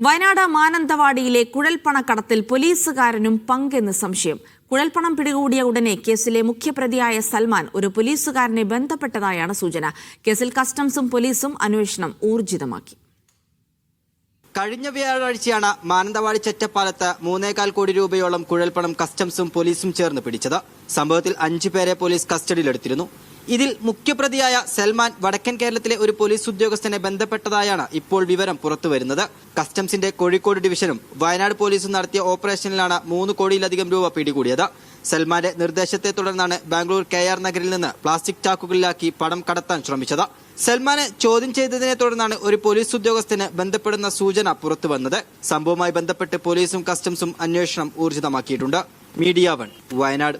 വയനാട് മാനന്തവാടിയിലെ കുഴൽപ്പണക്കടത്തിൽ പോലീസുകാരനും പങ്കെന്ന് സംശയം. കുഴൽപ്പണം പിടികൂടിയ ഉടനെ കേസിലെ മുഖ്യപ്രതിയായ സൽമാൻ ഒരു പോലീസുകാരനെ ബന്ധപ്പെട്ടതായാണ് സൂചന. കേസിൽ കസ്റ്റംസും പോലീസും അന്വേഷണം ഊർജിതമാക്കി. കഴിഞ്ഞ വ്യാഴാഴ്ചയാണ് മാനന്തവാടി ചെറ്റപ്പാലത്ത് മൂന്നേകാൽ കോടി രൂപയോളം കുഴൽപ്പണം കസ്റ്റംസും പോലീസും ചേർന്ന് പിടിച്ചത്. സംഭവത്തിൽ അഞ്ചു പേരെ പോലീസ് കസ്റ്റഡിയിലെടുത്തിരുന്നു. ഇതിൽ മുഖ്യപ്രതിയായ സൽമാൻ വടക്കൻ കേരളത്തിലെ ഒരു പോലീസ് ഉദ്യോഗസ്ഥനെ ബന്ധപ്പെട്ടതായാണ് ഇപ്പോൾ വിവരം പുറത്തുവരുന്നത്. കസ്റ്റംസിന്റെ കോഴിക്കോട് ഡിവിഷനും വയനാട് പോലീസും നടത്തിയ ഓപ്പറേഷനിലാണ് മൂന്ന് കോടിയിലധികം രൂപ പിടികൂടിയത്. സൽമാന്റെ നിർദ്ദേശത്തെ തുടർന്നാണ് ബാംഗ്ലൂർ കെ ആർ നഗറിൽ നിന്ന് പ്ലാസ്റ്റിക് ചാക്കുകളിലാക്കി പണം കടത്താൻ ശ്രമിച്ചത്. സൽമാനെ ചോദ്യം ചെയ്തതിനെ തുടർന്നാണ് ഒരു പോലീസ് ഉദ്യോഗസ്ഥന് ബന്ധപ്പെടുന്ന സൂചന പുറത്തുവന്നത്. സംഭവവുമായി ബന്ധപ്പെട്ട് പോലീസും കസ്റ്റംസും അന്വേഷണം ഊർജിതമാക്കിയിട്ടുണ്ട്. Media one Wayanad.